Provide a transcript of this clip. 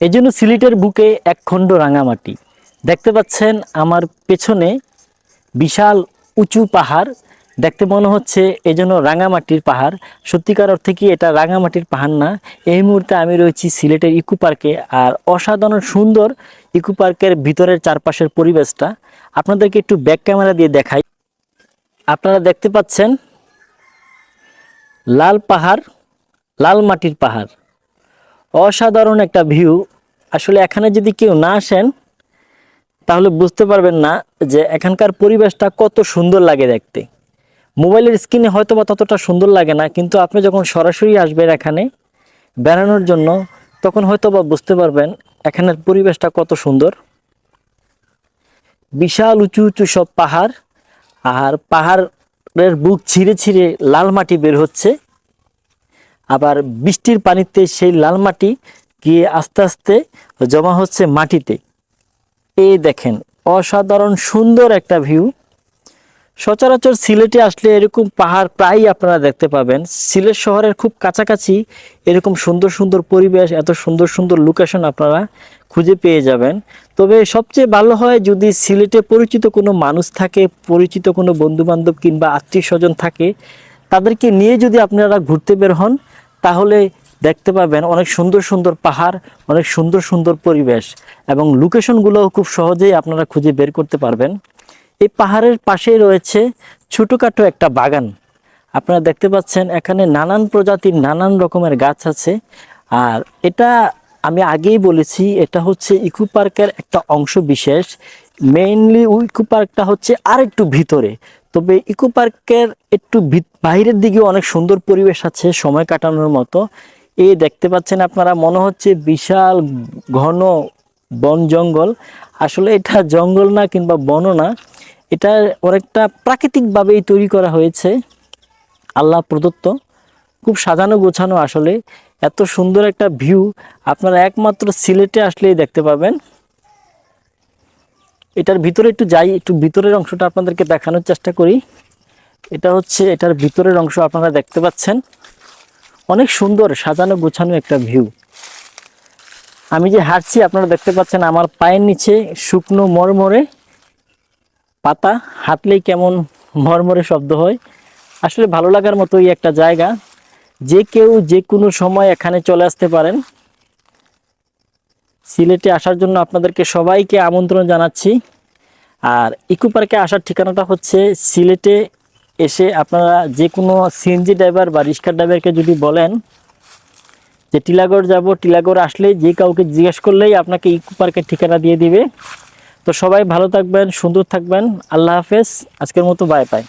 এই জন্য সিলেটের বুকে এক খণ্ড রাঙামাটি। দেখতে পাচ্ছেন আমার পেছনে বিশাল উঁচু পাহাড়। দেখতে মনে হচ্ছে এই জন্য রাঙামাটির পাহাড়। সত্যিকার অর্থে কি এটা রাঙামাটির পাহাড় না? এই মুহূর্তে আমি রয়েছি সিলেটের ইকো পার্কে আর অসাধারণ সুন্দর ইকো পার্কের ভিতরের চারপাশের পরিবেশটা। আপনাদেরকে একটু ব্যাক ক্যামেরা দিয়ে দেখাই। আপনারা দেখতে পাচ্ছেন লাল পাহাড়, লাল মাটির পাহাড়। অসাধারণ একটা ভিউ আসলে এখানে যদি কেউ না আসেন, তাহলে বুঝতে পারবেন না যে এখানকার পরিবেশটা কত সুন্দর লাগে দেখতে। মোবাইলের স্ক্রিনে হয়তো বা ততটা সুন্দর লাগে না, কিন্তু আপনি যখন সরাসরি আসবেন এখানে বেড়ানোর জন্য, তখন হয়তো বা বুঝতে পারবেন এখানের পরিবেশটা কত সুন্দর। বিশাল উঁচু উঁচু সব পাহাড়, আর পাহাড়ের বুক ছিঁড়ে ছিঁড়ে লাল মাটি বের হচ্ছে। আবার বৃষ্টির পানিতে সেই লাল মাটি গিয়ে আস্তে আস্তে জমা হচ্ছে মাটিতে। এই দেখেন, অসাধারণ সুন্দর একটা ভিউ সচরাচর সিলেটে আসলে এরকম পাহাড় প্রায়ই আপনারা দেখতে পাবেন। সিলেট শহরের খুব কাছাকাছি এরকম সুন্দর সুন্দর পরিবেশ, এত সুন্দর সুন্দর লোকেশন আপনারা খুঁজে পেয়ে যাবেন। তবে সবচেয়ে ভালো হয় যদি সিলেটে পরিচিত কোনো মানুষ থাকে, পরিচিত কোনো বন্ধু বান্ধব কিংবা আত্মীয় স্বজন থাকে, তাদেরকে নিয়ে যদি আপনারা ঘুরতে বের হন তাহলে দেখতে পাবেন অনেক সুন্দর সুন্দর পাহাড়, অনেক সুন্দর সুন্দর পরিবেশ এবং লোকেশনগুলোও খুব সহজেই আপনারা খুঁজে বের করতে পারবেন। এই পাহাড়ের পাশেই রয়েছে ছোটোখাটো একটা বাগান। আপনারা দেখতে পাচ্ছেন এখানে নানান প্রজাতির নানান রকমের গাছ আছে। আর এটা আমি আগেই বলেছি, এটা হচ্ছে ইকো পার্কের একটা অংশ বিশেষ। মেইনলি ইকো পার্কটা হচ্ছে আর একটু ভিতরে। তবে ইকো পার্কের একটু বাইরের দিকেও অনেক সুন্দর পরিবেশ আছে সময় কাটানোর মতো। এই দেখতে পাচ্ছেন আপনারা, মনে হচ্ছে বিশাল ঘন বন জঙ্গল। আসলে এটা জঙ্গল না কিংবা বনও না, এটা অনেকটা প্রাকৃতিকভাবেই তৈরি করা হয়েছে। আল্লাহ প্রদত্ত। খুব সাজানো গোছানো আসলে। এত সুন্দর একটা ভিউ। আপনারা একমাত্র সিলেটে আসলেই দেখতে পাবেন। এটার ভিতরে একটু যাই, একটু ভিতরের অংশটা আপনাদেরকে দেখানোর চেষ্টা করি। এটা হচ্ছে, এটার ভিতরের অংশ আপনারা দেখতে পাচ্ছেন। অনেক সুন্দর সাজানো গোছানো একটা ভিউ। আমি যে হাঁটছি, আপনারা দেখতে পাচ্ছেন আমার পায়ের নিচে শুকনো মরমরে পাতা। হাঁটলেই কেমন মরমরে শব্দ হয়। আসলে ভালো লাগার মতোই একটা জায়গা। যে কেউ যে কোনো সময় এখানে চলে আসতে পারেন। সিলেটে আসার জন্য আপনাদেরকে সবাইকে আমন্ত্রণ জানাচ্ছি। আর ইকো পার্কে আসার ঠিকানাটা হচ্ছে সিলেটে এসে আপনারা যে কোনো সিএনজি ড্রাইভার বা রিক্সা ড্রাইভারকে যদি বলেন যে, টিলাগড় যাব, টিলাগড় আসলে যে কাউকে জিজ্ঞেস করলেই আপনাকে ইকো পার্কের ঠিকানা দিয়ে দিবে। তো সবাই ভালো থাকবেন, সুন্দর থাকবেন। আল্লাহ হাফেজ। আজকের মতো বাই বাই।